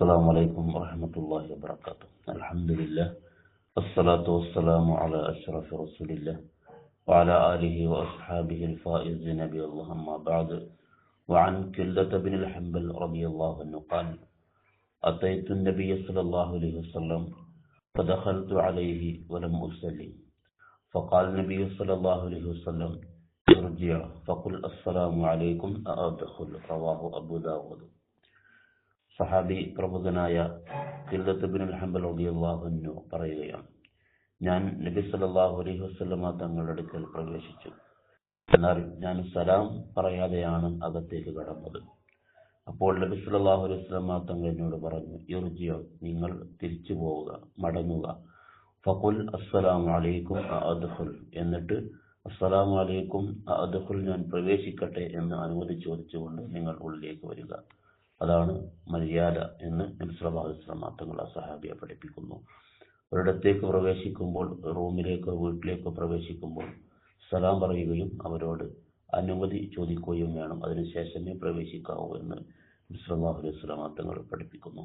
السلام عليكم ورحمة الله وبركاته. الحمد لله. والصلاة والسلام على أشرف رسول الله وعلى آله وأصحابه الفائزين بالله أما بعد. وعن كلة بن الحنبل رضي الله عنه قال أتيت النبي صلى الله عليه وسلم فدخلت عليه ولم أسلم فقال النبي صلى الله عليه وسلم ارجع. فقل السلام عليكم أأدخل. رواه أبو داود. സഹാബി പ്രമുഖനായ കില്ലത്ത് bin Hanbal റളിയല്ലാഹു പറയുകയാണ്. ഞാൻ നബി സല്ലല്ലാഹു അലൈഹി വസല്ലമ തങ്ങളുടെ അടുക്കൽ പ്രവേശിച്ചു. എന്നാൽ ഞാൻ സലാം പറയാതെയാണ് അകത്തേക്ക് കടന്നത്. അപ്പോൾ നബി സല്ലല്ലാഹു അലൈഹി വസല്ലമ തങ്ങൾ എന്നോട് പറഞ്ഞു ഇർജിയോ നിങ്ങൾ തിരിച്ചു പോവുക മടങ്ങുക. ഫഖുൽ അസ്സലാമു അലൈക്കും അദ്ഖുൽ. എന്നിട്ട് അസ്സലാമു അലൈക്കും അദ്ഖുൽ ഞാൻ പ്രവേശിക്കട്ടെ എന്ന് അനുമതി ചോദിച്ചുകൊണ്ട് നിങ്ങൾ ഉള്ളിലേക്ക് വരിക. അതാണ് മര്യാദ എന്ന് തങ്ങൾ ആ സഹാബിയെ പഠിപ്പിക്കുന്നു. ഒരിടത്തേക്ക് പ്രവേശിക്കുമ്പോൾ റൂമിലേക്കോ വീട്ടിലേക്കോ പ്രവേശിക്കുമ്പോൾ സലാം പറയുകയും അവരോട് അനുമതി ചോദിക്കുകയും വേണം. അതിനുശേഷമേ പ്രവേശിക്കാവൂ എന്ന് അലൈഹി തങ്ങൾ പഠിപ്പിക്കുന്നു.